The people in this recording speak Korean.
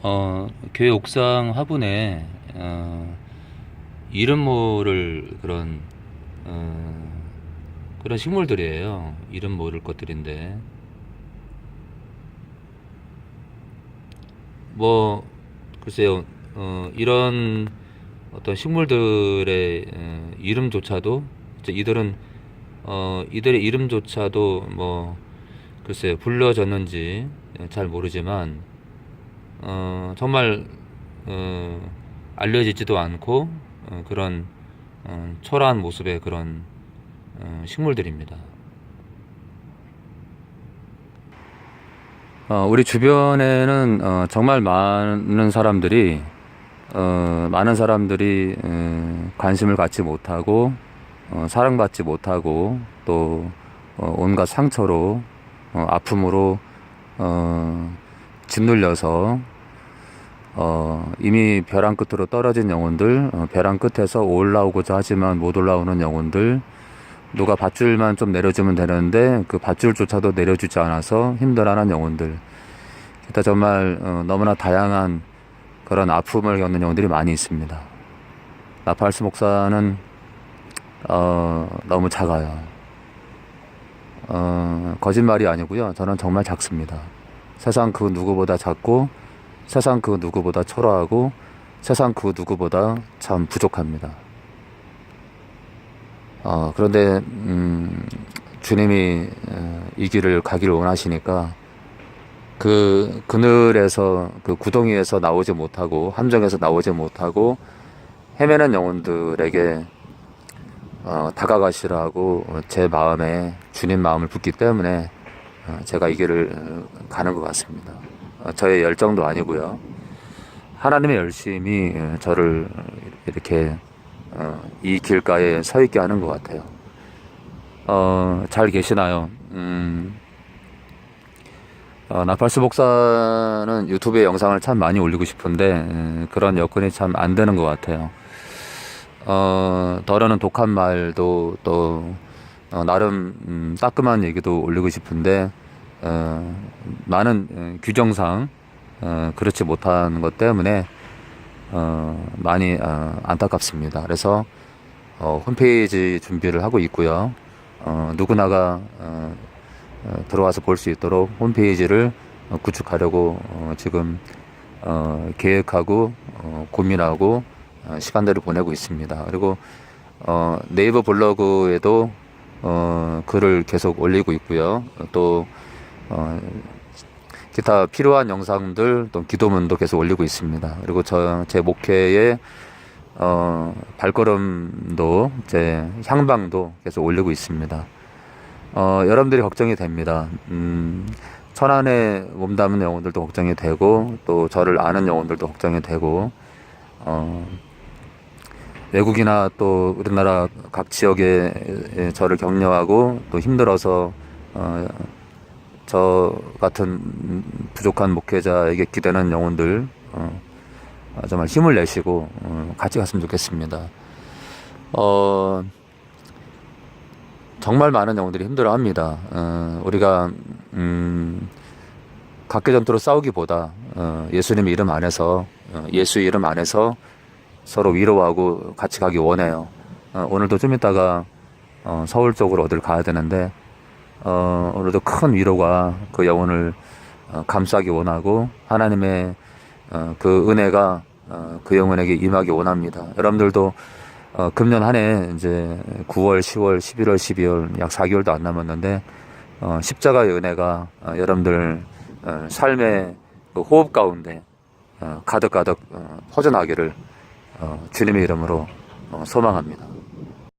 어, 교회 옥상 화분에 어, 이름 모를 그런 어, 그런 식물들이에요. 이름 모를 것들인데 뭐 글쎄요 어, 이런 어떤 식물들의 어, 이름조차도 이들은 어, 이들의 이름조차도 뭐 글쎄요 불려졌는지 잘 모르지만 어, 정말 어, 알려지지도 않고 어, 그런 어, 초라한 모습의 그런 어, 식물들입니다. 어, 우리 주변에는 어, 정말 많은 사람들이 어, 많은 사람들이 에, 관심을 갖지 못하고 어, 사랑받지 못하고 또 어, 온갖 상처로 어, 아픔으로 어, 짓눌려서 어, 이미 벼랑 끝으로 떨어진 영혼들, 어, 벼랑 끝에서 올라오고자 하지만 못 올라오는 영혼들, 누가 밧줄만 좀 내려주면 되는데 그 밧줄조차도 내려주지 않아서 힘들어하는 영혼들. 기타 정말 어, 너무나 다양한 그런 아픔을 겪는 영혼들이 많이 있습니다. 나팔스 목사는 어, 너무 작아요. 어, 거짓말이 아니고요. 저는 정말 작습니다. 세상 그 누구보다 작고 세상 그 누구보다 초라하고 세상 그 누구보다 참 부족합니다. 어, 그런데 음, 주님이 어, 이 길을 가기를 원하시니까 그 그늘에서 그 구덩이에서 나오지 못하고 함정에서 나오지 못하고 헤매는 영혼들에게 어, 다가가시라고 제 마음에 주님 마음을 붓기 때문에 어, 제가 이 길을 어, 가는 것 같습니다. 어, 저의 열정도 아니고요. 하나님의 열심이 어, 저를 이렇게 어, 이 길가에 서 있게 하는 것 같아요. 어, 잘 계시나요? 음, 어, 나팔스 목사는 유튜브에 영상을 참 많이 올리고 싶은데 음, 그런 여건이 참 안 되는 것 같아요. 어, 더러는 독한 말도 또 어, 나름 음, 따끔한 얘기도 올리고 싶은데 어, 많은 어, 규정상 어, 그렇지 못한 것 때문에 어, 많이 어, 안타깝습니다. 그래서 어, 홈페이지 준비를 하고 있고요. 어, 누구나가 어, 어, 들어와서 볼 수 있도록 홈페이지를 어, 구축하려고 어, 지금 어, 계획하고 어, 고민하고 어, 시간들을 보내고 있습니다. 그리고 어, 네이버 블로그에도 어, 글을 계속 올리고 있고요. 또 어, 기타 필요한 영상들 또 기도문도 계속 올리고 있습니다. 그리고 저 제 목회의 어, 발걸음도 제 향방도 계속 올리고 있습니다. 어, 여러분들이 걱정이 됩니다. 음, 천안에 몸담은 영혼들도 걱정이 되고 또 저를 아는 영혼들도 걱정이 되고 어, 외국이나 또 우리나라 각 지역에 저를 격려하고 또 힘들어서 어, 저 같은 부족한 목회자에게 기대는 영혼들 어, 정말 힘을 내시고 어, 같이 갔으면 좋겠습니다. 어, 정말 많은 영혼들이 힘들어합니다. 어, 우리가 음, 각계 전투로 싸우기보다 어, 예수님의 이름 안에서 어, 예수의 이름 안에서 서로 위로하고 같이 가기 원해요. 어, 오늘도 좀 이따가 어, 서울 쪽으로 어딜 가야 되는데 어, 오늘도 큰 위로가 그 영혼을 어, 감싸기 원하고 하나님의 어, 그 은혜가 어, 그 영혼에게 임하기 원합니다. 여러분들도 어, 금년 한 해 이제 9월, 10월, 11월, 12월 약 4개월도 안 남았는데 어, 십자가의 은혜가 어, 여러분들 어, 삶의 그 호흡 가운데 어, 가득가득 어, 퍼져나기를 어, 주님의 이름으로 어, 소망합니다.